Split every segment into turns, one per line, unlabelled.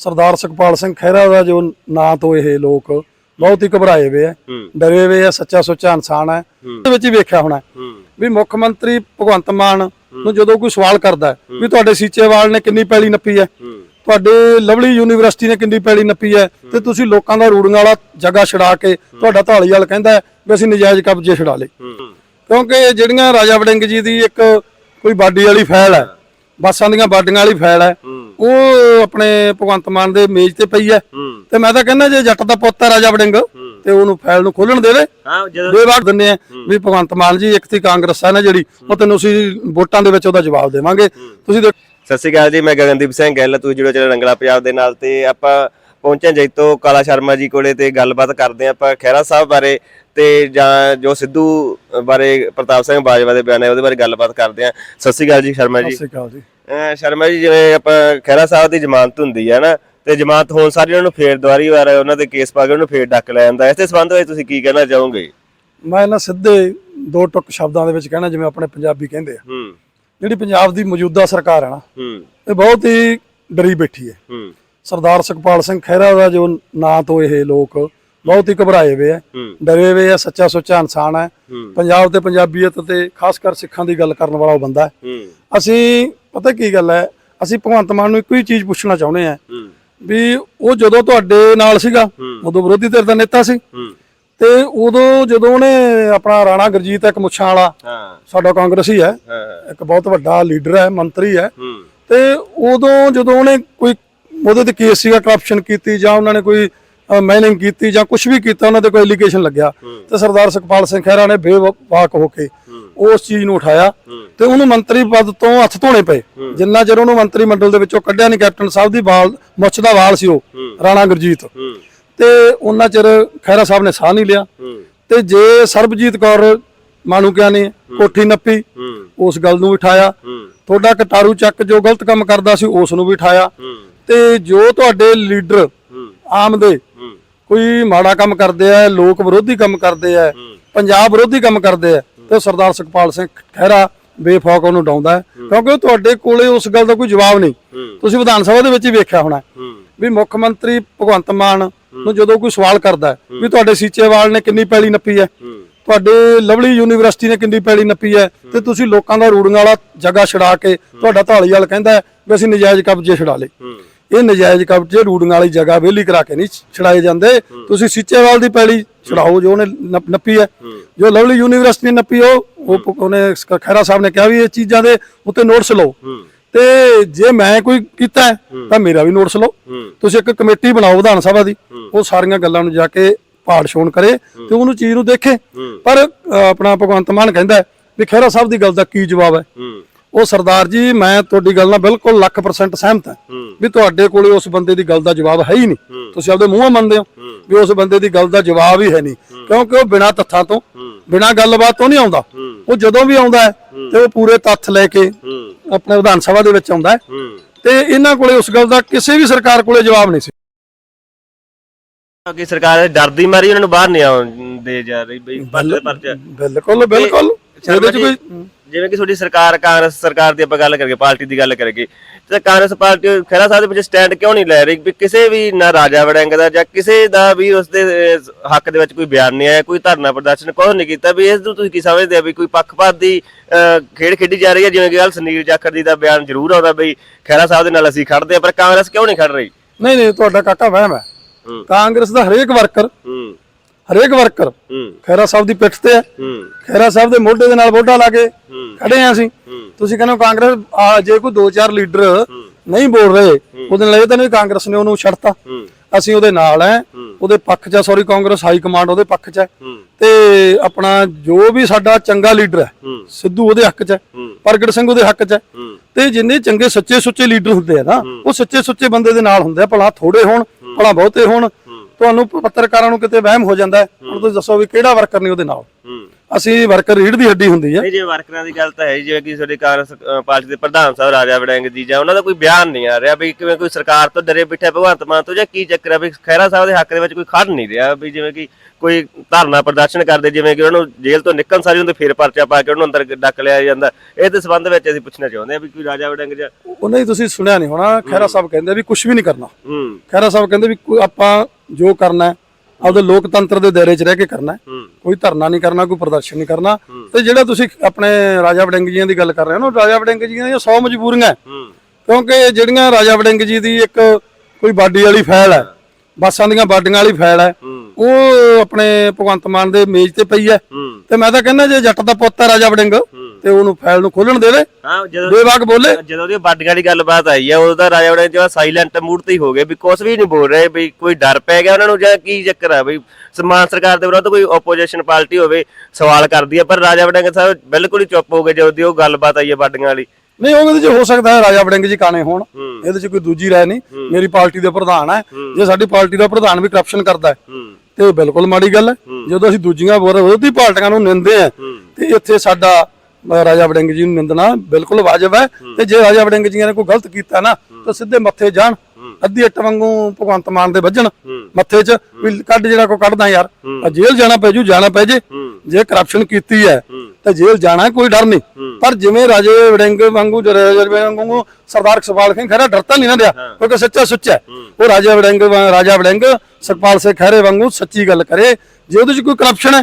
ਸਰਦਾਰ ਸੁਖਪਾਲ ਸਿੰਘ ਖਹਿਰਾ ਦਾ ਜੋ ਨਾਂ ਤੋਂ ਇਹ ਲੋਕ ਬਹੁਤ ਹੀ ਘਬਰਾਏ ਹੋਏ ਆ ਡਰੇ ਹੋਏ ਆ ਸੱਚਾ ਸੁੱਚਾ ਇਨਸਾਨ ਹੈ। ਇਹਦੇ ਵਿੱਚ ਹੀ ਵੇਖਿਆ ਹੋਣਾ। ਵੀ ਮੁੱਖ ਮੰਤਰੀ ਭਗਵੰਤ ਮਾਨ ਨੂੰ ਜਦੋਂ ਕੋਈ ਸਵਾਲ ਕਰਦਾ ਵੀ ਤੁਹਾਡੇ ਸੀਚੇਵਾਲ ਨੇ ਕਿੰਨੀ ਪੈਲੀ ਨੱਪੀ ਹੈ ਤੁਹਾਡੇ ਲਵਲੀ ਯੂਨੀਵਰਸਿਟੀ ਨੇ ਕਿੰਨੀ ਪੈਲੀ ਨੱਪੀ ਹੈ ਤੇ ਤੁਸੀਂ ਲੋਕਾਂ ਦਾ ਰੂੜੀਆਂ ਵਾਲਾ ਜਗ੍ਹਾ ਛਡਾ ਕੇ ਤੁਹਾਡਾ ਢਾਲੀਵਾਲ ਕਹਿੰਦਾ ਹੈ ਵੀ ਅਸੀਂ ਨਜਾਇਜ਼ ਕਬਜ਼ੇ ਛਡਾ ਲਏ। ਕਿਉਂਕਿ ਜਿਹੜੀਆਂ ਰਾਜਾ ਵੜਿੰਗ ਜੀ ਦੀ ਇੱਕ ਕੋਈ ਬਾਡੀ ਵਾਲੀ ਫਾਈਲ ਹੈ ਬੱਸਾਂ ਦੀਆਂ ਬਾਡੀਆਂ ਵਾਲੀ ਫਾਈਲ ਹੈ। ਉਹ ਆਪਣੇ ਭਗਵੰਤ ਮਾਨ ਦੇ ਮੇਜ਼ ਤੇ ਪਈ ਹੈ। ਤੇ ਮੈਂ ਤਾਂ ਕਹਿੰਦਾ ਜੇ ਜੱਟ ਦਾ ਪੁੱਤ ਹੈ ਰਾਜਾ ਵੜਿੰਗ ਤੇ ਉਹਨੂੰ ਫਾਈਲ ਨੂੰ ਖੋਲਣ ਦੇਵੇ
ਹਾਂ ਜਦੋਂ
ਦੇ ਵਾਰ ਦਿੰਨੇ ਆ ਵੀ ਭਗਵੰਤ ਮਾਨ ਜੀ ਇੱਕ ਤੀ ਕਾਂਗਰਸ ਹੈ ਨਾ ਜਿਹੜੀ ਉਹ ਤੈਨੂੰ ਅਸੀਂ ਵੋਟਾਂ ਦੇ ਵਿੱਚ ਉਹਦਾ ਜਵਾਬ ਦੇਵਾਂਗੇ। ਤੁਸੀਂ ਦੇਖੋ
ਸਤਿ ਸ਼੍ਰੀ ਅਕਾਲ ਜੀ ਮੈਂ ਗਗਨਦੀਪ ਸਿੰਘ ਗਿੱਲ ਤੁਸੀਂ ਜੁੜੇ ਚਲੇ ਰੰਗਲਾ ਪੰਜਾਬ ਦੇ ਨਾਲ ਤੇ ਆਪਾਂ ਪਹੁੰਚੇ ਜੈਤੋ ਕਾਲਾ ਸ਼ਰਮਾ ਜੀ ਕੋਲੇ ਤੇ ਗੱਲਬਾਤ ਕਰਦੇ ਆਪਾਂ ਖਹਿਰਾ ਸਾਹਿਬ ਬਾਰੇ ਤੇ ਜਾਂ ਜੋ ਸਿੱਧੂ ਬਾਰੇ ਪ੍ਰਤਾਪ ਸਿੰਘ ਬਾਜਵਾ ਦੇ ਬਿਆਨ ਹੈ ਉਹਦੇ ਬਾਰੇ ਗੱਲਬਾਤ ਕਰਦੇ ਹਾਂ। ਸਤਿ ਸ਼੍ਰੀ ਅਕਾਲ ਜੀ ਸ਼ਰਮਾ
ਸਤਿ
ਜੀ
ਸ਼੍ਰੀ ਅਕਾਲ ਜੀ।
ਸ਼ਰਮਾ ਜੀ ਜਿਵੇਂ ਆਪਾਂ ਖਹਿਰਾ ਸਾਹਿਬ ਦੀ ਜ਼ਮਾਨਤ ਹੁੰਦੀ ਹੈ ਨਾ ਤੇ ਜ਼ਮਾਨਤ ਹੋਣ ਸਾਰੀ ਉਹਨਾਂ ਨੂੰ ਫੇਰ ਦੁਆਰੀ ਵਾਰ ਉਹਨਾਂ ਦੇ ਕੇਸ ਪਾ ਕੇ ਉਹਨੂੰ ਫੇਰ ਡੱਕ ਲੈ ਜਾਂਦਾ। ਇਸ ਦੇ ਸੰਬੰਧ ਵਿੱਚ ਤੁਸੀਂ ਕੀ ਕਹਿਣਾ ਚਾਹੋਗੇ?
ਮੈਂ ਨਾ ਸਿੱਧੇ ਦੋ ਟੁਕ ਸ਼ਬਦਾਂ ਦੇ ਵਿੱਚ ਕਹਿਣਾ ਜਿਵੇਂ ਆਪਣੇ ਪੰਜਾਬੀ ਕਹਿੰਦੇ ਆ।
ਹੂੰ।
ਜਿਹੜੀ ਪੰਜਾਬ ਦੀ ਮੌਜੂਦਾ ਸਰਕਾਰ ਹੈ ਨਾ
ਹੂੰ।
ਇਹ ਬਹੁਤ ਹੀ ਡਰੀ ਬੈਠੀ ਹੈ।
ਹੂੰ।
ਸਰਦਾਰ ਸੁਖਪਾਲ ਸਿੰਘ ਖਹਿਰਾ ਦਾ ਜੋ ਨਾਂ ਤੋਂ ਇਹ ਲੋਕ ਬਹੁਤ ਹੀ ਘਬਰਾਏ ਹੋਏ ਆ ਡਰੇ ਹੋਏ ਆ ਸੱਚਾ ਸੁੱਚਾ ਇਨਸਾਨ ਹੈ। ਪੰਜਾਬ ਤੇ ਪੰਜਾਬੀਅਤ ਤੇ ਖਾਸ ਕਰ ਸਿੱਖਾਂ ਦੀ ਗੱਲ ਕਰਨ ਵਾਲਾ ਉਹ ਬੰਦਾ ਹੈ। ਅਸੀਂ ਪਤਾ ਕੀ ਗੱਲ ਹੈ ਅਸੀਂ ਭਗਵੰਤ ਮਾਨ ਨੂੰ ਇੱਕੋ ਹੀ ਚੀਜ਼ ਪੁੱਛਣਾ ਚਾਹੁੰਦੇ ਆ ਵੀ ਉਹ ਜਦੋਂ ਤੁਹਾਡੇ ਨਾਲ ਸੀਗਾ ਉਦੋਂ ਵਿਰੋਧੀ ਧਿਰ ਦਾ ਨੇਤਾ ਸੀ। ਤੇ ਉਦੋਂ ਜਦੋਂ ਉਹਨੇ ਆਪਣਾ ਰਾਣਾ ਗੁਰਜੀਤ ਇੱਕ ਮੁੱਛਾਂ ਵਾਲਾ ਸਾਡਾ ਕਾਂਗਰਸੀ ਹੈ ਇੱਕ ਬਹੁਤ ਵੱਡਾ ਲੀਡਰ ਹੈ ਮੰਤਰੀ ਹੂੰ। ਤੇ ਉਦੋਂ ਜਦੋਂ ਉਹਨੇ ਕੋਈ ਉਹਦੇ ਤੇ ਕੇਸ ਸੀਗਾ ਕਰਪਸ਼ਨ ਕੀਤੀ ਜਾਂ ਉਹਨਾਂ ਨੇ ਕੋਈ ਮਾਈਨਿੰਗ ਕੀਤੀ ਜਾਂ ਕੁਝ ਵੀ ਕੀਤਾ ਉਹਨਾਂ ਤੇ ਕੋਈ ਐਲੀਗੇਸ਼ਨ ਲੱਗਿਆ। ਤੇ ਸਰਦਾਰ ਸੁਖਪਾਲ ਸਿੰਘ ਖਹਿਰਾ ਨੇ ਬੇਵਾਕ ਹੋ ਕੇ ਉਸ ਚੀਜ਼ ਨੂੰ ਉਠਾਇਆ ਤੇ ਉਹਨੂੰ ਮੰਤਰੀ ਪਦ ਤੋਂ ਹੱਥ ਧੋਣੇ ਪਏ। ਜਿੰਨਾ ਚਿਰ ਉਹਨੂੰ ਮੰਤਰੀ ਮੰਡਲ ਦੇ ਵਿੱਚੋਂ ਕੱਢਿਆ ਨਹੀਂ ਕੈਪਟਨ ਸਾਹਿਬ ਦੀ ਵਾਲ ਮੁੱਛ ਦਾ ਵਾਲ ਸੀ ਉਹ ਰਾਣਾ ਗੁਰਜੀਤ। ਤੇ ਉਹਨਾਂ ਚਿਰ ਖਹਿਰਾ ਸਾਹਿਬ ਨੇ ਸਾਹ ਨਹੀਂ ਲਿਆ। ਤੇ ਜੇ ਸਰਬਜੀਤ ਕੌਰ ਮਾਨੂਕਿਆ ਨੇ ਕੋਠੀ ਨੱਪੀ ਉਸ ਗੱਲ ਨੂੰ ਵੀ ਉਠਾਇਆ ਤੁਹਾਡਾ ਕਟਾਰੂ ਚੱਕ ਜੋ ਗਲਤ ਕੰਮ ਕਰਦਾ ਸੀ ਉਸ ਨੂੰ ਵੀ ਉਠਾਇਆ। ਤੇ ਜੋ ਤੁਹਾਡੇ ਲੀਡਰ ਆਮ ਦੇ ਕੋਈ ਮਾੜਾ ਕੰਮ ਕਰਦੇ ਆ ਲੋਕ ਵਿਰੋਧੀ ਕੰਮ ਕਰਦੇ ਆ ਪੰਜਾਬ ਵਿਰੋਧੀ ਕੰਮ ਕਰਦੇ ਆ ਤੇ ਸਰਦਾਰ ਸੁਖਪਾਲ ਸਿੰਘ ਖਹਿਰਾ ਬੇਫੌਕ ਉਹਨੂੰ ਡਾਉਂਦਾ ਕਿਉਂਕਿ ਉਹ ਤੁਹਾਡੇ ਕੋਲੇ ਉਸ ਗੱਲ ਦਾ ਕੋਈ ਜਵਾਬ ਨਹੀਂ। ਤੁਸੀਂ ਵਿਧਾਨ ਸਭਾ ਦੇ ਵਿੱਚ ਹੀ ਵੇਖਿਆ ਹੋਣਾ ਵੀ ਮੁੱਖ ਮੰਤਰੀ ਭਗਵੰਤ ਮਾਨ ਨੂੰ ਜਦੋਂ ਕੋਈ ਸਵਾਲ ਕਰਦਾ ਵੀ ਤੁਹਾਡੇ ਸੀਚੇਵਾਲ ਨੇ ਕਿੰਨੀ ਪੈਲੀ ਨੱਪੀ ਹੈ ਤੁਹਾਡੇ ਲਵਲੀ ਯੂਨੀਵਰਸਿਟੀ ਨੇ ਕਿੰਨੀ ਪੈਲੀ ਨੱਪੀ ਹੈ ਤੇ ਤੁਸੀਂ ਲੋਕਾਂ ਦਾ ਰੂੜੀਆਂ ਵਾਲਾ ਜਗ੍ਹਾ ਛਡਾ ਕੇ ਤੁਹਾਡਾ ਢਾਲੀਵਾਲ ਕਹਿੰਦਾ ਹੈ ਵੀ ਅਸੀਂ ਨਜਾਇਜ਼ ਕਬਜ਼ੇ ਛਡਾ ਲਏ। ਇਹ ਨਜਾਇਜ਼ ਕਬਜ਼ੇ ਰੂੜੀਆਂ ਵਾਲੀ ਜਗ੍ਹਾ ਵਿਹਲੀ ਕਰਾ ਕੇ ਨਹੀਂ ਛਡਾਏ ਜਾਂਦੇ। ਤੁਸੀਂ ਸੀਚੇਵਾਲ ਦੀ ਪੈਲੀ ਛਡਾਓ ਜੋ ਉਹਨੇ ਨੱਪ- ਹੈ। ਜੋ ਲਵਲੀ ਯੂਨੀਵਰਸਿਟੀ ਨੇ ਨੱਪੀ ਉਹ ਉਹਨੇ ਖਹਿਰਾ ਸਾਹਿਬ ਨੇ ਕਿਹਾ ਵੀ ਇਹ ਚੀਜ਼ਾਂ ਦੇ ਉੱਤੇ ਨੋਟਸ ਲਓ। ਤੇ ਜੇ ਮੈਂ ਕੋਈ ਕੀਤਾ ਤਾਂ ਮੇਰਾ ਵੀ ਨੋਟਸ ਲਓ। ਤੁਸੀਂ ਇੱਕ ਕਮੇਟੀ ਬਣਾਓ ਵਿਧਾਨ ਸਭਾ ਦੀ। ਉਹ ਸਾਰੀਆਂ ਗੱਲਾਂ ਨੂੰ ਜਾ ਕੇ ਪਾੜ ਛੋਣ ਕਰੇ ਤੇ ਉਹਨੂੰ ਚੀਜ਼ ਨੂੰ ਦੇਖੇ। ਪਰ ਆਪਣਾ ਭਗਵੰਤ ਮਾਨ ਕਹਿੰਦਾ ਵੀ ਖਹਿਰਾ ਸਾਹਿਬ ਦੀ ਗੱਲ ਦਾ ਕੀ ਜਵਾਬ ਹੈ? ਉਹ ਸਰਦਾਰ ਜੀ ਮੈਂ ਤੁਹਾਡੀ ਗੱਲ ਨਾਲ ਬਿਲਕੁਲ ਲੱਖ ਪਰਸੈਂਟ ਸਹਿਮਤ ਹੂੰ। ਵੀ ਤੁਹਾਡੇ ਕੋਲੇ ਉਸ ਬੰਦੇ ਦੀ ਗੱਲ ਦਾ ਜਵਾਬ ਹੈ ਹੀ ਨਹੀਂ। ਤੁਸੀਂ ਆਪਦੇ ਮੂੰਹੋਂ ਮੰਨਦੇ ਹੋ ਵੀ ਉਸ ਬੰਦੇ ਦੀ ਗੱਲ ਦਾ ਜਵਾਬ ਹੀ ਹੈ ਨਹੀਂ। ਕਿਉਂਕਿ ਉਹ ਬਿਨਾਂ ਤੱਥਾਂ ਤੋਂ ਬਿਨਾਂ ਗੱਲਬਾਤ ਤੋਂ ਨਹੀਂ ਆਉਂਦਾ। ਉਹ ਜਦੋਂ ਵੀ ਆਉਂਦਾ ਹੈ ਤੇ ਉਹ ਪੂਰੇ ਤੱਥ ਲੈ ਕੇ ਆਪਣੇ ਵਿਧਾਨ ਸਭਾ ਦੇ ਵਿੱਚ ਆਉਂਦਾ ਹੈ। ਤੇ ਇਹਨਾਂ ਕੋਲੇ ਉਸ ਗੱਲ ਦਾ ਕਿਸੇ ਵੀ ਸਰਕਾਰ ਕੋਲੇ ਜਵਾਬ ਨਹੀਂ ਸੀ।
ਕਿ ਸਰਕਾਰ ਡਰਦੀ ਮਾਰੀ ਉਹਨਾਂ ਨੂੰ ਬਾਹਰ ਨਹੀਂ ਆਉਣ ਦੇ ਜਾ ਰਹੀ ਬਈ
ਬਿਲਕੁਲ ਬਿਲਕੁਲ। ਇਹਦੇ ਚ ਕੋਈ
ਜਿਵੇਂ ਕਿ ਤੁਹਾਡੀ ਸਰਕਾਰ ਕਾਂਗਰਸ ਸਰਕਾਰ ਦੀ ਆਪਾਂ ਗੱਲ ਕਰੀਏ ਪਾਰਟੀ ਦੀ ਗੱਲ ਕਰੀਏ ਤੇ ਕਾਂਗਰਸ ਪਾਰਟੀ ਖਹਿਰਾ ਸਾਹਿਬ ਦੇ ਵਿੱਚ ਸਟੈਂਡ ਕਿਉਂ ਨਹੀਂ ਲੈ ਰਹੀ? ਵੀ ਕਿਸੇ ਵੀ ਨਾ ਰਾਜਾ ਵੜਿੰਗ ਦਾ ਜਾਂ ਕਿਸੇ ਦਾ ਵੀ ਉਸ ਦੇ ਹੱਕ ਦੇ ਵਿੱਚ ਕੋਈ ਬਿਆਨ ਨਹੀਂ ਆਇਆ ਕੋਈ ਧਰਨਾ ਪ੍ਰਦਰਸ਼ਨ ਕੁਝ ਨਹੀਂ ਕੀਤਾ ਵੀ ਇਸ ਨੂੰ ਤੁਸੀਂ ਕੀ ਸਮਝਦੇ ਆ ਵੀ ਕੋਈ ਪੱਖਪਾਤ ਦੀ ਖੇਡ ਖੇਡੀ ਜਾ ਰਹੀ ਹੈ? ਜਿਵੇਂ ਕਿ ਕੱਲ ਸੁਨੀਲ ਜਾਖੜ ਜੀ ਦਾ ਬਿਆਨ ਜ਼ਰੂਰ ਆਉਂਦਾ ਬਈ ਖਹਿਰਾ ਸਾਹਿਬ ਦੇ ਨਾਲ ਅਸੀਂ ਖੜਦੇ ਆ ਪਰ ਕਾਂਗਰਸ ਕਿਉਂ ਨਹੀਂ ਖੜ ਰਹੀ?
ਨਹੀਂ ਨਹੀਂ ਤੁਹਾਡਾ ਕਾਕਾ ਵਹਿਮ ਹੈ। ਕਾਂਗਰਸ ਦਾ ਹਰੇਕ ਵਰਕਰ ਹਰੇਕ ਵਰਕਰ ਖੈਰਾ ਸਾਹਿਬ ਦੀ ਪਿੱਠ ਤੇ ਹੈ। ਖੈਰਾ ਸਾਹਿਬ ਦੇ ਮੋਢੇ ਦੇ ਨਾਲ ਮੋਢਾ ਲਾ ਕੇ ਖੜੇ ਆ ਅਸੀਂ। ਤੁਸੀਂ ਕਹਿੰਦੇ ਹੋ ਕਾਂਗਰਸ ਜੇ ਕੋਈ ਦੋ ਚਾਰ ਲੀਡਰ ਨਹੀਂ ਬੋਲ ਰਹੇ ਉਹਦੇ ਨਾਲ ਇਹ ਤਾਂ ਨਹੀਂ ਕਾਂਗਰਸ ਨੇ ਉਹਨੂੰ ਛੱਡਤਾ। ਅਸੀਂ ਉਹਦੇ ਨਾਲ ਹੈ। ਉਹਦੇ ਪੱਖ 'ਚ ਆ ਸੌਰੀ ਕਾਂਗਰਸ ਹਾਈ ਕਮਾਂਡ ਉਹਦੇ ਪੱਖ 'ਚ ਹੈ। ਤੇ ਆਪਣਾ ਜੋ ਵੀ ਸਾਡਾ ਚੰਗਾ ਲੀਡਰ ਹੈ ਸਿੱਧੂ ਉਹਦੇ ਹੱਕ 'ਚ ਹੈ। ਪ੍ਰਗਟ ਸਿੰਘ ਉਹਦੇ ਹੱਕ 'ਚ ਹੂੰ। ਤੇ ਜਿੰਨੇ ਚੰਗੇ ਸੱਚੇ ਸੁੱਚੇ ਲੀਡਰ ਹੁੰਦੇ ਆ ਨਾ ਉਹ ਸੱਚੇ ਸੁੱਚੇ ਬੰਦੇ ਦੇ ਨਾਲ ਹੁੰਦੇ ਆ। ਭਲਾ ਥੋੜੇ ਹੋਣ ਭਲਾ ਬਹੁਤੇ ਹੋਣ। ਤੁਹਾਨੂੰ ਪੱਤਰਕਾਰਾਂ ਨੂੰ ਕਿਤੇ ਵਹਿਮ ਹੋ ਜਾਂਦਾ ਹੈ। ਹੁਣ ਤੁਸੀਂ ਦੱਸੋ ਵੀ ਕਿਹੜਾ ਵਰਕਰ ਨਹੀਂ ਉਹਦੇ ਨਾਲ?
ਹੂੰ।
ਅਸੀਂ ਵਰਕਰ ਰੀੜ ਦੀ ਹੱਡੀ ਹੁੰਦੀ ਆ।
ਨਹੀਂ ਜਿਵੇਂ ਵਰਕਰਾਂ ਦੀ ਗੱਲ ਤਾਂ ਹੈ ਹੀ, ਜਿਵੇਂ ਕਿ ਤੁਹਾਡੀ ਕਾਂਗਰਸ ਅ, ਪਾਰਟੀ ਦੇ ਪ੍ਰਧਾਨ ਸਾਹਿਬ ਰਾਜਾ ਵੜਿੰਗ ਜੀ ਜਾਂ ਉਹਨਾਂ ਦਾ ਕੋਈ ਬਿਆਨ ਨਹੀਂ ਆ ਰਿਹਾ ਵੀ ਕਿਵੇਂ ਕੋਈ ਸਰਕਾਰ ਤੋਂ ਡਰੇ ਬਿਠਾ ਭਗਵੰਤ ਮਾਨ ਤੋਂ ਜਾਂ ਕੀ ਚੱਕਰ ਆ ਵੀ ਖੈਰਾ ਸਾਹਿਬ ਦੇ ਹੱਕ ਦੇ ਵਿੱਚ ਕੋਈ ਖੜ ਨਹੀਂ ਰਿਹਾ ਵੀ ਜਿਵੇਂ ਕਿ ਕੋਈ ਧਰਨਾ ਪ੍ਰਦਰਸ਼ਨ ਕਰਦੇ ਜਿਵੇਂ ਕਿ ਉਹਨਾਂ ਨੂੰ ਜੇਲ੍ਹ ਤੋਂ ਨਿਕਲਣ ਸਾਰੀ ਉਹਦੇ ਫੇਰ ਪਰਚਾ ਪਾ ਕੇ ਉਹਨੂੰ ਅੰਦਰ ਡੱਕ ਲਿਆ ਜਾਂਦਾ। ਇਹ ਦੇ ਸੰਬੰਧ ਵਿੱਚ ਅਸੀਂ ਪੁੱਛਣਾ ਚਾਹੁੰਦੇ ਹਾਂ ਵੀ ਕੋਈ ਰਾਜਾ ਵੜਿੰਗ ਜਾਂ
ਉਹਨਾਂ ਹੀ ਤੁਸੀਂ ਸੁਣਿਆ ਨਹੀਂ ਹੋਣਾ ਖਹਿਰਾ ਸਾਹਿਬ ਕਹਿੰਦੇ ਵੀ ਕੁਝ ਵੀ ਨਹੀਂ ਕਰਨਾ।
ਹੂੰ।
ਖਹਿਰਾ ਸਾਹਿਬ ਕਹਿੰਦੇ ਵੀ ਕੋਈ ਆਪਾਂ ਜੋ ਕਰਨਾ ਹੈ ਆਪਦੇ ਲੋਕਤੰਤਰ ਦੇ ਦਾਇਰੇ 'ਚ ਰਹਿ ਕੇ ਕਰਨਾ ਹੈ। ਕੋਈ ਧਰਨਾ ਨਹੀਂ ਕਰਨਾ ਕੋਈ ਪ੍ਰਦਰਸ਼ਨ ਨਹੀਂ ਕਰਨਾ। ਤੇ ਜਿਹੜਾ ਤੁਸੀਂ ਆਪਣੇ ਰਾਜਾ ਵੜਿੰਗ ਜੀਆਂ ਦੀ ਗੱਲ ਕਰ ਰਹੇ ਹੋ ਨਾ ਰਾਜਾ ਵੜਿੰਗ ਜੀਆਂ ਦੀਆਂ 100 ਮਜਬੂਰੀਆਂ। ਹੂੰ। ਕਿਉਂਕਿ ਜਿਹੜੀਆਂ ਰਾਜਾ ਵੜਿੰਗ ਜੀ ਦੀ ਇੱਕ ਕੋਈ ਬਾਡੀ ਵਾਲੀ ਫਾਈਲ ਹੈ ਬੱਸਾਂ ਦੀਆਂ ਬਾਡੀਆਂ ਵਾਲੀ ਫਾਈਲ ਹੈ।
ਹੂੰ।
ਉਹ ਆਪਣੇ ਭਗਵੰਤ ਮਾਨ ਦੇ ਮੇਜ਼ ਤੇ ਪਈ ਹੈ।
ਹੂੰ।
ਤੇ ਮੈਂ ਤਾਂ ਕਹਿੰਦਾ ਜੇ ਜੱਟ ਦਾ ਪੁੱਤ ਹੈ ਰਾਜਾ ਵੜਿੰਗ ਤੇ ਉਹਨੂੰ ਫਾਈਲ ਨੂੰ ਖੋਲਣ ਦੇਵੇ
ਹਾਂ ਜਦੋਂ
ਬੇਵਾਕ ਬੋਲੇ।
ਜਦੋਂ ਦੀ ਬਾਡੀਆਂ ਦੀ ਗੱਲਬਾਤ ਆਈ ਆ ਉਦੋਂ ਦਾ ਰਾਜਾ ਵੜਿੰਗ ਜਿਹੜਾ ਸਾਇਲੈਂਟ ਮੂਡ ਤੇ ਹੀ ਹੋ ਗਏ ਵੀ ਕੁਝ ਵੀ ਨਹੀਂ ਬੋਲ ਰਹੇ ਵੀ ਕੋਈ ਡਰ ਪੈ ਗਿਆ ਉਹਨਾਂ ਨੂੰ ਜਾਂ ਕੀ ਚੱਕਰ ਆ ਵੀ ਸਮਾਨ ਸਰਕਾਰ ਦੇ ਵਿਰੁੱਧ ਕੋਈ ਆਪੋਜੀਸ਼ਨ ਪਾਰਟੀ ਹੋਵੇ ਸਵਾਲ ਕਰਦੀ ਆ ਪਰ ਰਾਜਾ ਵੜਿੰਗ ਸਾਹਿਬ ਬਿਲਕੁਲ ਹੀ ਚੁੱਪ ਹੋ ਗਏ ਜਦੋਂ ਦੀ ਉਹ ਗੱਲਬਾਤ ਆਈ ਆ ਬਾਡੀਆਂ ਵਾਲੀ।
ਨਹੀਂ ਉਹਦੇ 'ਚ ਹੋ ਸਕਦਾ ਹੈ ਰਾਜਾ ਵੜਿੰਗ ਜੀ ਕਾਣੇ ਹੋਣ। ਇਹਦੇ 'ਚ ਕੋਈ ਦੂਜੀ ਰਾਏ ਨਹੀਂ। ਮੇਰੀ ਪਾਰਟੀ ਦੇ ਪ੍ਰਧਾਨ ਹੈ। ਜੇ ਸਾਡੀ ਪਾਰਟੀ ਦਾ ਪ੍ਰਧਾਨ ਵੀ ਕਰਪਸ਼ਨ ਕਰਦਾ ਹੈ ਤੇ ਬਿਲਕੁਲ ਮਾੜੀ ਗੱਲ ਹੈ। ਜਦੋਂ ਅਸੀਂ ਦੂਜੀਆਂ ਵਿਰੋ- ਵਿਰੋਧੀ ਪਾਰਟੀਆਂ ਨੂੰ ਨਿੰਦੇ ਆ ਤੇ ਇੱਥੇ ਸਾਡਾ ਰਾਜਾ ਵੜਿੰਗ ਜੀ ਨੂੰ ਨਿੰਦਣਾ ਬਿਲਕੁਲ ਵਾਜਬ ਹੈ। ਤੇ ਜੇ ਰਾਜਾ ਵੜਿੰਗ ਜੀ ਨੇ ਕੋਈ ਗਲਤ ਕੀਤਾ ਨਾ ਤਾਂ ਸਿੱਧੇ ਮੱਥੇ ਜਾਣ। ਅੱਧੀ ਇੱਟ ਵਾਂਗੂ ਭਗਵੰਤ ਮਾਨ ਦੇ ਵੱਜਣ ਮੱਥੇ 'ਚ ਵੀ ਕੱਢ ਜਿਹੜਾ ਕੋ ਕੱਢਦਾ ਯਾਰ। ਜੇਲ੍ਹ ਜਾਣਾ ਪੈ ਜੂ ਜਾਣਾ ਪੈ ਜੇ। ਜੇ ਕਰਪਸ਼ਨ ਕੀਤੀ ਹੈ ਤਾਂ ਜੇਲ੍ਹ ਜਾਣਾ ਕੋਈ ਡਰ ਨਹੀਂ।
ਹੂੰ।
ਪਰ ਜਿਵੇਂ ਰਾਜੇ ਵੜਿੰਗ ਵਾਂਗੂ ਜੋ ਰਾਜੇ ਵੜਿੰਗ ਵਾਂਗੂ ਸਰਦਾਰ ਸੁਖਪਾਲ ਸਿੰਘ ਖਹਿਰਾ ਡਰਤਾ ਨਹੀਂ ਨਾ ਰਿਹਾ ਕਿਉਂਕਿ ਸੱਚਾ ਸੁੱਚਾ ਹੈ। ਉਹ ਰਾਜਾ ਵੜਿੰਗ ਰਾਜਾ ਵੜਿੰਗ ਸੁਖਪਾਲ ਸਿੰਘ ਖਹਿਰੇ ਵਾਂਗੂ ਸੱਚੀ ਗੱਲ ਕਰੇ ਜੇ ਉਹਦੇ 'ਚ ਕੋਈ ਕਰਪਸ਼ਨ ਹੈ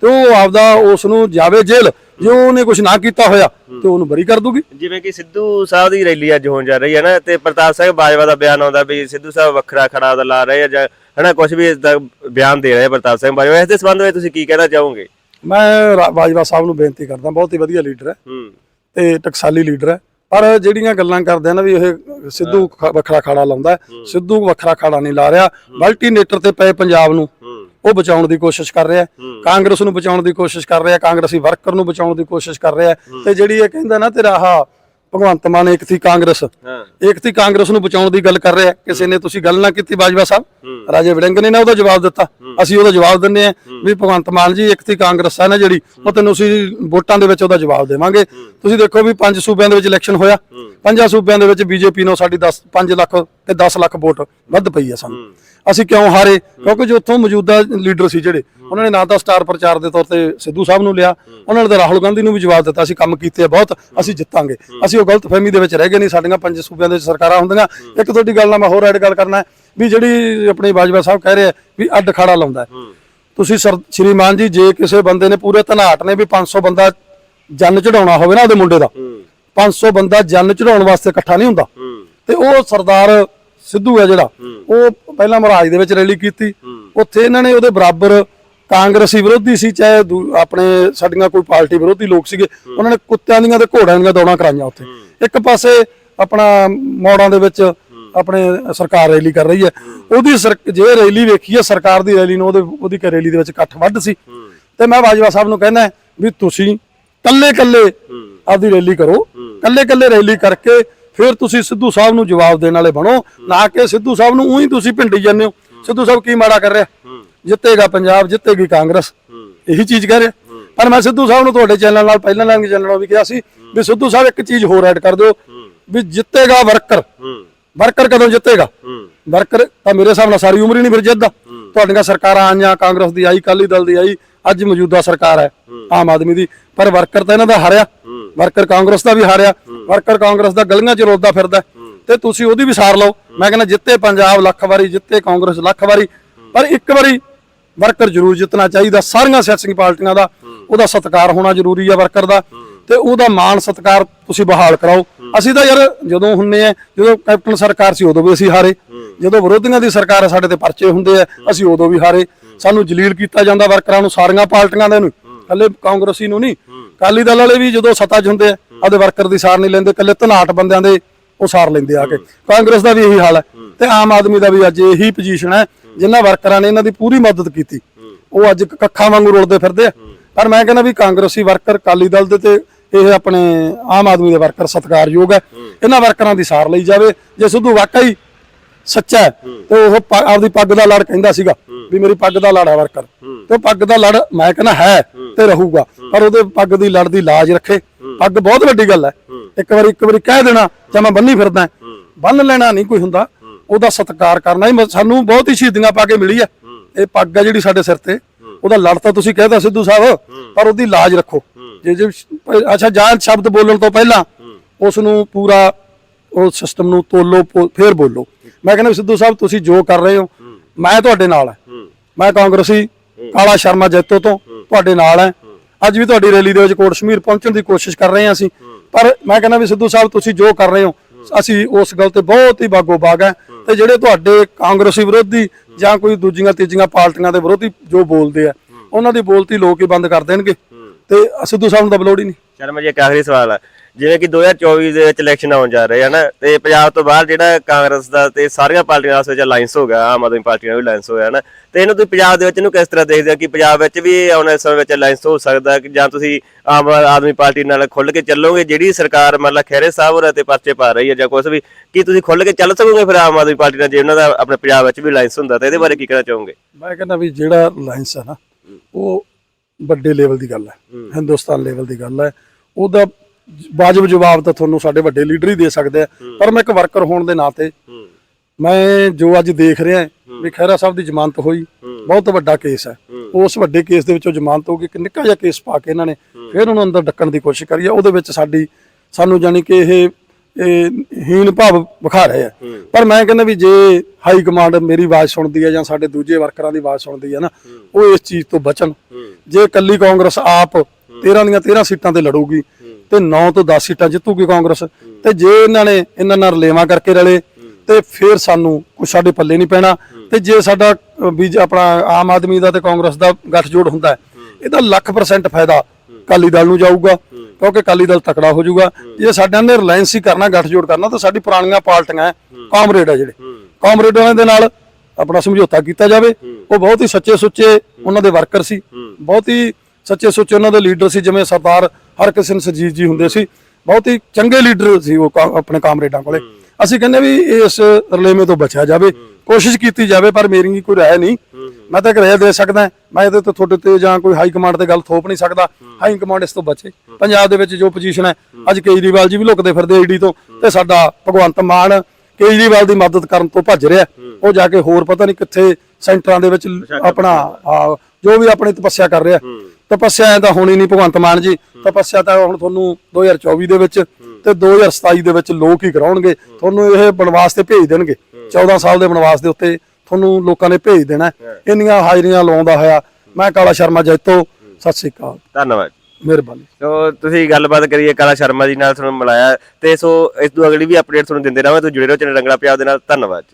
ਤੇ ਉਹ ਆਪਦਾ ਉਸ ਨੂੰ ਜਾਵੇ ਜੇਲ੍ਹ ਜੇ ਉਹਨੇ ਕੁਝ ਨਾ ਕੀਤਾ ਹੋਇਆ ਤੇ ਉਹਨੂੰ ਬਰੀ ਕਰ ਦੂਗੀ।
ਜਿਵੇਂ ਕਿ ਸਿੱਧੂ ਸਾਹਿਬ ਦੀ ਰੈਲੀ ਅੱਜ ਹੋਣ ਜਾ ਰਹੀ ਹੈ ਨਾ ਤੇ ਪ੍ਰਤਾਪ ਸਿੰਘ ਬਾਜਵਾ ਦਾ ਬਿਆਨ ਆਉਂਦਾ ਵੀ ਸਿੱਧੂ ਸਾਹਿਬ ਵੱਖਰਾ ਖੜਾ ਲਾ ਰਹੇ ਆ ਜਾਂ ਹਨਾ ਕੁਝ ਵੀ ਇਸ ਦਾ ਬਿਆਨ ਦੇ ਰਹੇ ਪ੍ਰਤਾਪ ਸਿੰਘ ਬਾਜਵਾ ਇਸ ਦੇ ਸੰਬੰਧ ਵਿੱਚ ਤੁਸੀਂ ਕੀ ਕਹਿਣਾ ਚਾਹੋਗੇ?
ਮੈਂ ਰਾ- ਬਾਜਵਾ ਸਾਹਿਬ ਨੂੰ ਬੇਨਤੀ ਕਰਦਾ ਬਹੁਤ ਹੀ ਵਧੀਆ ਲੀਡਰ ਹੈ
ਹੂੰ।
ਤੇ ਟਕਸਾਲੀ ਲੀਡਰ ਹੈ। ਪਰ ਜਿਹੜੀਆਂ ਗੱਲਾਂ ਕਰਦੇ ਆ ਨਾ ਵੀ ਇਹ ਸਿੱਧੂ ਖ- ਵੱਖਰਾ ਖਾੜਾ ਲਾਉਂਦਾ ਹੈ, ਸਿੱਧੂ ਵੱਖਰਾ ਖਾੜਾ ਨਹੀਂ ਲਾ ਰਿਹਾ ਮਲਟੀਨੇਟਰ ਤੇ ਪਏ ਪੰਜਾਬ ਨੂੰ
ਹੂੰ।
ਉਹ ਬਚਾਉਣ ਦੀ ਕੋਸ਼ਿਸ਼ ਕਰ ਰਿਹਾ ਹੈ। ਕਾਂਗਰਸ ਨੂੰ ਬਚਾਉਣ ਦੀ ਕੋਸ਼ਿਸ਼ ਕਰ ਰਿਹਾ ਹੈ, ਕਾਂਗਰਸੀ ਵਰਕਰ ਨੂੰ ਬਚਾਉਣ ਦੀ ਕੋਸ਼ਿਸ਼ ਕਰ ਰਿਹਾ ਹੈ। ਤੇ ਜਿਹੜੀ ਇਹ ਕਹਿੰਦਾ ਨਾ ਤੇਰਾ ਆਹ ਭਗਵੰਤ ਮਾਨ ਇੱਕ ਸੀ ਕਾਂਗਰਸ। ਇੱਕ ਸੀ ਕਾਂਗਰਸ ਨੂੰ ਬਚਾਉਣ ਦੀ ਗੱਲ ਕਰ ਰਿਹਾ। ਕਿਸੇ ਨੇ ਤੁਸੀਂ ਗੱਲ ਨਾ ਕੀਤੀ ਬਾਜਵਾ ਸਾਹਿਬ। ਰਾਜੇ ਵੜਿੰਗ ਨੇ ਨਾ ਉਹਦਾ ਜਵਾਬ ਦਿੱਤਾ। ਅਸੀਂ ਉਹਦਾ ਜਵਾਬ ਦਿੰਨੇ ਆ ਵੀ ਭਗਵੰਤ ਮਾਨ ਜੀ ਇੱਕ ਸੀ ਕਾਂਗਰਸ ਹੈ ਨਾ ਜਿਹੜੀ ਉਹ ਤੈਨੂੰ ਅਸੀਂ ਵੋਟਾਂ ਦੇ ਵਿੱਚ ਉਹਦਾ ਜਵਾਬ ਦੇਵਾਂਗੇ। ਤੁਸੀਂ ਦੇਖੋ ਵੀ ਪੰਜ ਸੂਬਿਆਂ ਦੇ ਵਿੱਚ ਇਲੈਕਸ਼ਨ ਹੋਇਆ। ਪੰਜਾਂ ਸੂਬਿਆਂ ਦੇ ਵਿੱਚ ਬੀਜੇਪੀ ਨੂੰ ਸਾਡੀ 10 5 ਲੱਖ ਤੇ 10 ਲੱਖ ਵੋਟ ਵੱਧ ਪਈ ਹੈ ਸਾਨੂੰ। ਅਸੀਂ ਕਿਉਂ ਹਾਰੇ? ਕਿਉਂਕਿ ਜੋ ਉੱਥੋਂ ਮੌਜੂਦਾ ਲੀਡਰ ਸੀ ਜਿਹੜੇ ਉਹਨਾਂ ਨੇ ਨਾ ਤਾਂ ਸਟਾਰ ਪ੍ਰਚਾਰ ਦੇ ਤੌਰ ਤੇ ਸਿੱਧੂ ਸਾਹਿਬ ਨੂੰ ਲਿਆ ਉਹਨਾਂ ਨੇ ਰਾਹੁਲ ਗਾਂਧੀ ਨੂੰ ਵੀ ਜਵਾਬ ਦਿੱਤਾ ਅਸੀਂ ਕੰਮ ਕੀਤੇ ਆ ਬਹੁਤ ਅਸੀਂ ਜਿੱਤਾਂਗੇ। ਅਸੀਂ ਉਹ ਗਲਤਫਹਿਮੀ ਦੇ ਵਿੱਚ ਰਹਿ ਗਏ ਨਹੀਂ ਸਾਡੀਆਂ ਪੰਜ ਸੂਬਿਆਂ ਦੇ ਵਿੱਚ ਸਰਕਾਰਾਂ ਹੁੰਦੀਆਂ। ਇੱਕ ਤੁਹਾਡੀ ਗੱਲ ਨਾਲ ਮੈਂ ਹੋਰ ਐਡ ਗੱਲ ਕਰਨਾ ਵੀ ਜਿਹੜੀ ਆਪਣੀ ਬਾਜਵਾ ਸਾਹਿਬ ਕਹਿ ਰਹੇ ਆ ਵੀ ਅੱਡ ਖਾੜਾ ਲਾਉਂਦਾ। ਤੁਸੀਂ ਸਰ ਸ਼੍ਰੀਮਾਨ ਜੀ ਜੇ ਕਿਸੇ ਬੰਦੇ ਨੇ ਪੂਰੇ ਧਨਾਟ ਨੇ ਵੀ 500 ਬੰਦਾ ਜਨ ਚੜਾਉਣਾ ਹੋਵੇ ਨਾ ਉਹਦੇ ਮੁੰਡੇ ਦਾ 500 ਬੰਦਾ ਜਨ ਚੜਾਉਣ ਵਾਸਤੇ ਇਕੱਠਾ ਨਹੀਂ ਹੁੰਦਾ। ਤੇ ਉਹ ਸਰਦਾਰ ਸਿੱਧੂ ਹੈ ਜਿਹੜਾ ਉਹ ਪਹਿਲਾਂ ਮਹਾਰਾਜ ਦੇ ਵਿੱਚ ਰੈਲੀ ਕੀਤੀ। ਉੱਥੇ ਇਹਨਾਂ ਨੇ ਉਹਦੇ ਬਰਾਬਰ ਕਾਂਗਰਸੀ ਵਿਰੋਧੀ ਸੀ ਚਾਹੇ ਆਪਣੇ ਸਾਡੀਆਂ ਕੋਈ ਪਾਰਟੀ ਵਿਰੋਧੀ ਲੋਕ ਸੀਗੇ ਉਹਨਾਂ ਨੇ ਕੁੱਤਿਆਂ ਦੀਆਂ ਤੇ ਘੋੜਿਆਂ ਦੀਆਂ ਦੌੜਾਂ ਕਰਾਈਆਂ ਉੱਥੇ। ਇੱਕ ਪਾਸੇ ਆਪਣਾ ਮੋੜਾਂ ਦੇ ਵਿੱਚ ਆਪਣੇ ਸਰਕਾਰ ਰੈਲੀ ਕਰ ਰਹੀ ਹੈ। ਉਹਦੀ ਜੇ ਰੈਲੀ ਵੇਖੀਏ ਸਰਕਾਰ ਦੀ ਰੈਲੀ ਨੂੰ ਉਹਦੇ ਉਹਦੀ ਰੈਲੀ ਦੇ ਵਿੱਚ ਇਕੱਠ ਵੱਧ ਸੀ। ਤੇ ਮੈਂ ਬਾਜਵਾ ਸਾਹਿਬ ਨੂੰ ਕਹਿੰਦਾ ਵੀ ਤੁਸੀਂ ਕੱਲੇ ਕੱਲੇ ਆਪਦੀ ਰੈਲੀ ਕਰੋ। ਕੱਲੇ ਕੱਲੇ ਰੈਲੀ ਕਰਕੇ ਫਿਰ ਤੁਸੀਂ ਸਿੱਧੂ ਸਾਹਿਬ ਨੂੰ ਜਵਾਬ ਦੇਣ ਵਾਲੇ ਬਣੋ। ਨਾ ਕਿ ਸਿੱਧੂ ਸਾਹਿਬ ਨੂੰ ਉਹੀ ਤੁਸੀਂ ਭਿੰਡੀ ਜਾਂਦੇ ਹੋ। ਸਿੱਧੂ ਸਾਹਿਬ ਕੀ ਮਾੜਾ ਕਰ ਰਿਹਾ? ਜਿੱਤੇਗਾ ਪੰਜਾਬ ਜਿੱਤੇਗੀ ਕਾਂਗਰਸ। ਇਹੀ ਚੀਜ਼ ਕਹਿ ਰਿਹਾ। ਪਰ ਮੈਂ ਸਿੱਧੂ ਸਾਹਿਬ ਨੂੰ ਤੁਹਾਡੇ ਚੈਨਲ ਨਾਲ ਪਹਿਲਾਂ ਲਾਂਗੇ ਚੈਨਲ ਨਾਲ ਵੀ ਕਿਹਾ ਸੀ ਵੀ ਸਿੱਧੂ ਸਾਹਿਬ ਇੱਕ ਚੀਜ਼ ਹੋਰ ਐਡ ਕਰ ਦਿਓ ਵੀ ਜਿੱਤੇਗਾ ਵਰਕਰ। ਵਰਕਰ ਕਦੋਂ ਜਿੱਤੇਗਾ? ਵਰਕਰ ਤਾਂ ਮੇਰੇ ਹਿਸਾਬ ਨਾਲ ਸਾਰੀ ਉਮਰ ਹੀ ਨਹੀਂ ਫਿਰ ਜਿੱਤਦਾ। ਤੁਹਾਡੀਆਂ ਸਰਕਾਰਾਂ ਆਈਆਂ ਕਾਂਗਰਸ ਦੀ ਆਈ ਕਾਲੀ ਦਲ ਦੀ ਆਈ ਅੱਜ ਮੌਜੂਦਾ ਸਰਕਾਰ ਹੈ ਆਮ ਆਦਮੀ ਦੀ। ਪਰ ਵਰਕਰ ਤਾਂ ਇਹਨਾਂ ਦਾ ਹਾਰਿਆ। ਵਰਕਰ ਕਾਂਗਰਸ ਦਾ ਵੀ ਹਾਰਿਆ ਵਰਕਰ ਕਾਂਗਰਸ ਦਾ ਗਲੀਆਂ 'ਚ ਰੋਲਦਾ ਫਿਰਦਾ। ਤੇ ਤੁਸੀਂ ਉਹਦੀ ਵੀ ਸਾਰ ਲਓ। ਮੈਂ ਕਹਿੰਦਾ ਜਿੱਤੇ ਪੰਜਾਬ ਲੱਖ ਵਾਰੀ ਜਿੱਤੇ ਕਾਂਗਰਸ ਲੱਖ ਵਾਰੀ। ਪਰ ਇੱਕ ਵਾਰੀ ਵਰਕਰ ਜ਼ਰੂਰ ਜਿੱਤਣਾ ਚਾਹੀਦਾ। ਸਾਰੀਆਂ ਸਿਆਸੀ ਪਾਰਟੀਆਂ ਦਾ ਉਹਦਾ ਸਤਿਕਾਰ ਹੋਣਾ ਜ਼ਰੂਰੀ ਹੈ ਵਰਕਰ ਦਾ। ਤੇ ਉਹਦਾ ਮਾਣ ਸਤਿਕਾਰ ਤੁਸੀਂ ਬਹਾਲ ਕਰਾਓ। ਅਸੀਂ ਤਾਂ ਯਾਰ ਜਦੋਂ ਹੁੰਨੇ ਆ ਜਦੋਂ ਕੈਪਟਨ ਸਰਕਾਰ ਸੀ ਉਦੋਂ ਵੀ ਅਸੀਂ ਹਾਰੇ। ਜਦੋਂ ਵਿਰੋਧੀਆਂ ਦੀ ਸਰਕਾਰ ਸਾਡੇ ਤੇ ਪਰਚੇ ਹੁੰਦੇ ਆ ਅਸੀਂ ਉਦੋਂ ਵੀ ਹਾਰੇ। ਸਾਨੂੰ ਜਲੀਲ ਕੀਤਾ ਜਾਂਦਾ ਵਰਕਰਾਂ ਨੂੰ ਸਾਰੀਆਂ ਪਾਰਟੀਆਂ ਦੇ ਨੂੰ। ਕੱਲੇ ਕਾਂਗਰਸੀ ਨੂੰ ਨਹੀਂ। ਕਾਲੀ ਦਲ ਵਾਲੇ ਵੀ ਜਦੋਂ ਸੱਤਾ 'ਚ ਹੁੰਦੇ ਆ ਆਪਦੇ ਵਰਕਰ ਦੀ ਸਾਰ ਨਹੀਂ ਲੈਂਦੇ ਕੱਲੇ ਧਨਾਟ ਬੰਦਿਆਂ ਦੇ ਉਹ ਸਾਰ ਲੈਂਦੇ ਆ ਕੇ। ਕਾਂਗਰਸ ਦਾ ਵੀ ਇਹੀ ਹਾਲ ਹੈ ਤੇ ਆਮ ਆਦਮੀ ਦਾ ਵੀ ਅੱਜ ਇਹੀ ਪੋਜੀਸ਼ਨ ਹੈ ਜਿਨ੍ਹਾਂ ਵਰਕਰਾਂ ਨੇ ਇਹਨਾਂ ਦੀ ਪੂਰੀ ਮਦਦ ਕੀਤੀ। ਉਹ ਅੱਜ ਕੱਖਾਂ ਵਾਂਗੂ ਰੁਲਦੇ ਫਿਰਦੇ ਆ। ਪਰ ਮੈਂ ਕਹਿੰਦਾ ਵੀ ਕਾਂਗਰਸੀ ਵਰਕਰ ਕਾਲੀ ਦਲ ਦੇ ਤੇ ਇਹ ਆਪਣੇ ਆਮ ਆਦਮੀ ਦੇ ਵਰਕਰ ਸਤਿਕਾਰਯੋਗ ਹੈ। ਇਹਨਾਂ ਵਰਕਰਾਂ ਦੀ ਸਾਰ ਲਈ ਜਾਵੇ। ਜੇ ਸਿੱਧੂ ਵਾਕਈ ਸੱਚਾ ਹੈ ਤੇ ਉਹ ਆਪਦੀ ਪੱਗ ਦਾ ਲੜ ਕਹਿੰਦਾ ਸੀਗਾ ਵੀ ਮੇਰੀ ਪੱਗ ਦਾ ਲੜ ਹੈ ਵਰਕਰ। ਤੇ ਪੱਗ ਦਾ ਲੜ ਮੈਂ ਕਹਿੰਦਾ ਹੈ। ਤੇ ਰਹੂਗਾ। ਪਰ ਉਹਦੇ ਪੱਗ ਦੀ ਲੜ ਦੀ ਲਾਜ ਰੱਖੇ। ਪੱਗ ਬਹੁਤ ਵੱਡੀ ਗੱਲ ਹੈ। ਇੱਕ ਵਾਰੀ ਇੱਕ ਵਾਰੀ ਕਹਿ ਦੇਣਾ ਜਾਂ ਮੈਂ ਬੰਨੀ ਫਿਰਦਾ ਬੰਨ ਲੈਣਾ ਨਹੀਂ ਕੋਈ ਹੁੰਦਾ। ਉਹਦਾ ਸਤਿਕਾਰ ਕਰਨਾ ਹੀ ਸਾਨੂੰ ਬਹੁਤ ਹੀ ਸ਼ਹੀਦੀਆਂ ਪਾ ਕੇ ਮਿਲੀ ਹੈ। ਇਹ ਪੱਗ ਹੈ ਜਿਹੜੀ ਸਾਡੇ ਸਿਰ ਤੇ। ਉਹਦਾ ਲੜ ਤਾਂ ਤੁਸੀਂ ਕਹਿਦਾ ਸਿੱਧੂ ਸਾਹਿਬ ਪਰ ਉਹਦੀ ਲਾਜ ਰੱਖੋ। ਜੇ ਜੇ ਅੱਛਾ ਜਾਂ ਸ਼ਬਦ ਬੋਲਣ ਤੋਂ ਪਹਿਲਾਂ ਉਸ ਨੂੰ ਪੂਰਾ ਉਹ ਸਿਸਟਮ ਨੂੰ ਤੋਲੋ ਫੇਰ ਬੋਲੋ। ਮੈਂ ਕਹਿੰਦਾ ਸਿੱਧੂ ਸਾਹਿਬ ਤੁਸੀਂ ਜੋ ਕਰ ਰਹੇ ਹੋ ਮੈਂ ਤੁਹਾਡੇ ਨਾਲ ਹੂੰ। ਮੈਂ ਕਾਂਗਰਸੀ ਕਾਲਾ ਸ਼ਰਮਾ ਜੈਤੋ ਤੋਂ ਤੁਹਾਡੇ ਨਾਲ ਹਾਂ। ਅੱਜ ਵੀ ਤੁਹਾਡੀ ਰੈਲੀ ਦੇ ਵਿੱਚ ਕੋਟ ਸ਼ਮੀਰ ਪਹੁੰਚਣ ਦੀ ਕੋਸ਼ਿਸ਼ ਕਰ ਰਹੇ ਹਾਂ ਅਸੀਂ। ਪਰ ਮੈਂ ਕਹਿੰਦਾ ਵੀ ਸਿੱਧੂ ਸਾਹਿਬ ਤੁਸੀਂ ਜੋ ਕਰ ਰਹੇ ਹੋ ਅਸੀਂ ਉਸ ਗੱਲ ਤੇ ਬਹੁਤ ਹੀ ਬਾਗੋ ਬਾਗ ਹੈ। ਤੇ ਜਿਹੜੇ ਤੁਹਾਡੇ ਕਾਂਗਰਸੀ ਵਿਰੋਧੀ ਜਾਂ ਕੋਈ ਦੂਜੀਆਂ ਤੀਜੀਆਂ ਪਾਰਟੀਆਂ ਦੇ ਵਿਰੋਧੀ ਜੋ ਬੋਲਦੇ ਆ ਉਹਨਾਂ ਦੀ ਬੋਲਤੀ ਲੋਕ ਹੀ ਬੰਦ ਕਰ ਦੇਣਗੇ। ਤੇ ਸਿੱਧੂ ਸਾਹਿਬ ਨੂੰ ਤਾਂ ਬਲੋੜ ਹੀ ਨਹੀਂ।
ਸ਼ਰਮਾ ਜੀ ਇੱਕ ਆਖਰੀ ਸਵਾਲ ਆ। ਜਿਵੇਂ ਕਿ 2024 ਦੇ ਵਿੱਚ ਇਲੈਕਸ਼ਨ ਆਉਣ ਜਾ ਰਹੇ ਹਨ ਤੇ ਪੰਜਾਬ ਤੋਂ ਬਾਹਰ ਜਿਹੜਾ ਕਾਂਗਰਸ ਦਾ ਤੇ ਸਾਰੀਆਂ ਪਾਰਟੀਆਂ ਦਾ ਵਿੱਚ ਅਲਾਈਅੰਸ ਹੋ ਗਿਆ ਆਮ ਆਦਮੀ ਪਾਰਟੀ ਨਾਲ ਵੀ ਅਲਾਈਅੰਸ ਹੋਇਆ ਨਾ। ਤੇ ਇਹਨੂੰ ਤੁਸੀਂ ਪੰਜਾਬ ਦੇ ਵਿੱਚ ਇਹਨੂੰ ਕਿਸ ਤਰ੍ਹਾਂ ਦੇਖਦੇ ਹੋ ਕਿ ਪੰਜਾਬ ਵਿੱਚ ਵੀ ਆਉਣ ਸਮੇਂ ਵਿੱਚ ਅਲਾਈਅੰਸ ਹੋ ਸਕਦਾ ਕਿ ਜਾਂ ਤੁਸੀਂ ਆਮ ਆਦਮੀ ਪਾਰਟੀ ਨਾਲ ਖੁੱਲ ਕੇ ਚੱਲੋਗੇ ਜਿਹੜੀ ਸਰਕਾਰ ਮੰਨ ਲਾ ਖੈਰੇ ਸਾਹਿਬ ਹੋਰਾਂ ਤੇ ਪਰਚੇ ਪਾ ਰਹੀ ਹੈ ਜਾਂ ਕੁਝ ਵੀ ਕੀ ਤੁਸੀਂ ਖੁੱਲ ਕੇ ਚੱਲ ਸਕੋਗੇ ਫਿਰ ਆਮ ਆਦਮੀ ਪਾਰਟੀ ਨਾਲ ਜੇ ਉਹਨਾਂ ਦਾ ਆਪਣੇ ਪੰਜਾਬ ਵਿੱਚ ਵੀ ਅਲਾਈਅੰਸ ਹੁੰਦਾ ਤਾਂ ਇਹਦੇ ਬਾਰੇ ਕੀ ਕਹਿਣਾ ਚਾਹੋਗੇ?
ਮੈਂ ਕਹਿੰਦਾ ਵੀ ਜਿਹੜਾ ਲਾਇੰਸ ਹੈ ਨਾ ਉਹ ਵੱਡੇ ਲੈਵਲ ਦੀ ਗੱਲ ਹੈ ਹਿੰਦੁਸਤਾਨ ਲੈਵਲ ਦੀ ਗੱਲ ਹੈ। ਉਹਦਾ ਵਾਜਬ ਜਵਾਬ ਤਾਂ ਤੁਹਾਨੂੰ ਸਾਡੇ ਵੱਡੇ ਲੀਡਰ ਹੀ ਦੇ ਸਕਦੇ ਆ ਪਰ ਮੈਂ ਇੱਕ ਵਰਕਰ ਹੋਣ ਦੇ ਨਾਤੇ ਮੈਂ ਜੋ ਅੱਜ ਦੇਖ ਰਿਹਾ ਵੀ ਖਹਿਰਾ ਸਾਹਿਬ ਦੀ ਜ਼ਮਾਨਤ ਹੋਈ ਬਹੁਤ ਵੱਡਾ ਕੇਸ ਹੈ। ਉਸ ਵੱਡੇ ਕੇਸ ਦੇ ਵਿੱਚੋਂ ਜ਼ਮਾਨਤ ਹੋ ਗਈ ਇੱਕ ਨਿੱਕਾ ਜਿਹਾ ਕੇਸ ਪਾ ਕੇ ਇਹਨਾਂ ਨੇ ਫਿਰ ਉਹਨੂੰ ਅੰਦਰ ਡੱਕਣ ਦੀ ਕੋਸ਼ਿਸ਼ ਕਰੀ ਹੈ ਉਹਦੇ ਵਿੱਚ ਸਾਡੀ ਸਾਨੂੰ ਜਾਣੀ ਕਿ ਇਹ ਇਹ ਹੀਨ ਭਾਵ ਵਿਖਾ ਰਹੇ ਆ। ਪਰ ਮੈਂ ਕਹਿੰਦਾ ਵੀ ਜੇ ਹਾਈ ਕਮਾਂਡ ਮੇਰੀ ਆਵਾਜ਼ ਸੁਣਦੀ ਹੈ ਜਾਂ ਸਾਡੇ ਦੂਜੇ ਵਰਕਰਾਂ ਦੀ ਆਵਾਜ਼ ਸੁਣਦੀ ਹੈ ਨਾ ਉਹ ਇਸ ਚੀਜ਼ ਤੋਂ ਬਚਣ। ਜੇ ਕੱਲੀ ਕਾਂਗਰਸ ਆਪ 13 ਦੀਆਂ 13 ਸੀਟਾਂ ਤੇ ਲੜੂਗੀ ਤੇ 9 ਤੋਂ 10 ਸੀਟਾਂ ਜਿੱਤੂਗੀ ਕਾਂਗਰਸ। ਤੇ ਜੇ ਇਹਨਾਂ ਨੇ ਇਹਨਾਂ ਨਾਲ ਰਲੇਵਾਂ ਕਰਕੇ ਰਲੇ ਤੇ ਫਿਰ ਸਾਨੂੰ ਕੁਛ ਸਾਡੇ ਪੱਲੇ ਨਹੀਂ ਪੈਣਾ। ਤੇ ਜੇ ਸਾਡਾ ਅ, ਆਪਣਾ ਆਮ ਆਦਮੀ ਦਾ ਤੇ ਕਾਂਗਰਸ ਦਾ ਗੱਠਜੋੜ ਹੁੰਦਾ ਇਹਦਾ ਲੱਖ ਪਰਸੈਂਟ ਫਾਇਦਾ ਕਾਲੀ ਦਲ ਨੂੰ ਜਾਊਗਾ ਕਿਉਂਕਿ ਕਾਲੀ ਦਲ ਤਕੜਾ ਹੋ ਜਾਊਗਾ। ਜੇ ਸਾਡਿਆਂ ਨੇ ਰਿਲਾਇੰਸ ਹੀ ਕਰਨਾ ਗੱਠਜੋੜ ਕਰਨਾ ਤਾਂ ਸਾਡੀ ਪੁਰਾਣੀਆਂ ਪਾਰਟੀਆਂ ਕਾਮਰੇਡ ਹੈ ਜਿਹੜੇ। ਕਾਮਰੇਡਾਂ ਦੇ ਨਾਲ ਆਪਣਾ ਸਮਝੌਤਾ ਕੀਤਾ ਜਾਵੇ। ਉਹ ਬਹੁਤ ਹੀ ਸੱਚੇ ਸੁੱਚੇ ਉਹਨਾਂ ਦੇ ਵਰਕਰ ਸੀ। ਬਹੁਤ ਹੀ ਸੱਚੇ ਸੁੱਚੇ ਉਹਨਾਂ ਦੇ ਲੀਡਰ ਸੀ ਜਿਵੇਂ ਸਰਦਾਰ ਹਰਕਿਸ਼ਨ ਸਰਜੀਤ ਜੀ ਹੁੰਦੇ ਸੀ। ਬਹੁਤ ਹੀ ਚੰਗੇ ਲੀਡਰ ਸੀ ਉਹ ਆਪਣੇ ਕਾਮਰੇਡਾਂ ਕੋਲੇ। ਅਸੀਂ ਕਹਿੰਦੇ ਵੀ ਇਸ ਰਲੇਵੇਂ ਤੋਂ ਬਚਿਆ ਜਾਵੇ। ਕੋਸ਼ਿਸ਼ ਕੀਤੀ ਜਾਵੇ ਪਰ ਮੇਰੀ ਕੋਈ ਰਾਏ ਨਹੀਂ। ਮੈਂ ਤਾਂ ਰਾਏ ਦੇ ਸਕਦਾ ਮੈਂ ਇਹਦੇ ਤੋਂ ਤੁਹਾਡੇ ਤੇ ਜਾਂ ਕੋਈ ਹਾਈ ਕਮਾਂਡ ਤੇ ਗੱਲ ਥੋਪ ਨਹੀਂ ਸਕਦਾ। ਹਾਈ ਕਮਾਂਡ ਇਸ ਤੋਂ ਬਚੇ। ਪੰਜਾਬ ਦੇ ਵਿੱਚ ਜੋ ਪੋਜੀਸ਼ਨ ਹੈ ਅੱਜ ਕੇਜਰੀਵਾਲ ਜੀ ਵੀ ਲੁਕਦੇ ਫਿਰਦੇ ਈਡੀ ਤੋਂ ਤੇ ਸਾਡਾ ਭਗਵੰਤ ਮਾਨ ਕੇਜਰੀਵਾਲ ਦੀ ਮਦਦ ਕਰਨ ਤੋਂ ਭੱਜ ਰਿਹਾ। ਉਹ ਜਾ ਕੇ ਹੋਰ ਪਤਾ ਨਹੀਂ ਕਿੱਥੇ ਸੈਂਟਰਾਂ ਦੇ ਵਿੱਚ ਆਪਣਾ ਜੋ ਵੀ ਆਪਣੀ ਤਪੱਸਿਆ ਕਰ ਰਿਹਾ। ਤਪੱਸਿਆ ਐ ਤਾਂ ਹੋਣੀ ਨਹੀਂ ਭਗਵੰਤ ਮਾਨ ਜੀ। ਤਪੱਸਿਆ ਤਾਂ ਹੁਣ ਤੁਹਾਨੂੰ 2024 ਦੇ ਵਿੱਚ ਤੇ 2027 ਦੇ ਵਿੱਚ ਲੋਕ ਹੀ ਕਰਾਉਣਗੇ। ਤੁਹਾਨੂੰ ਇਹ ਬਨਵਾਸ ਤੇ ਭੇਜ ਦੇਣਗੇ। 14 ਸਾਲ ਦੇ ਬਨਵਾਸ ਦੇ ਉੱਤੇ ਤੁਹਾਨੂੰ ਲੋਕਾਂ ਨੇ ਭੇਜ ਦੇਣਾ। ਇੰਨੀਆਂ ਹਾਜ਼ਰੀਆਂ ਲਾਉਂਦਾ ਹੋਇਆ। ਮੈਂ ਕਾਲਾ ਸ਼ਰਮਾ ਜੈਤੋ। ਸਤਿ ਸ੍ਰੀ ਅਕਾਲ।
ਧੰਨਵਾਦ।
ਮਿਹਰਬਾਨੀ।
ਸੋ ਤੁਸੀਂ ਗੱਲਬਾਤ ਕਰੀਏ ਕਾਲਾ ਸ਼ਰਮਾ ਜੀ ਨਾਲ ਤੁਹਾਨੂੰ ਮਿਲਾਇਆ। ਤੇ ਸੋ ਇਸ ਤੋਂ ਅਗਲੀ ਵੀ ਅਪਡੇਟ ਤੁਹਾਨੂੰ ਦਿੰਦੇ ਰਹਾਂਗੇ। ਤੁਸੀਂ ਜੁੜੇ ਰਹੋ ਚੈਨਲ ਰੰਗਲਾ ਪੰਜਾਬ ਦੇ ਨਾਲ। ਧੰਨਵਾਦ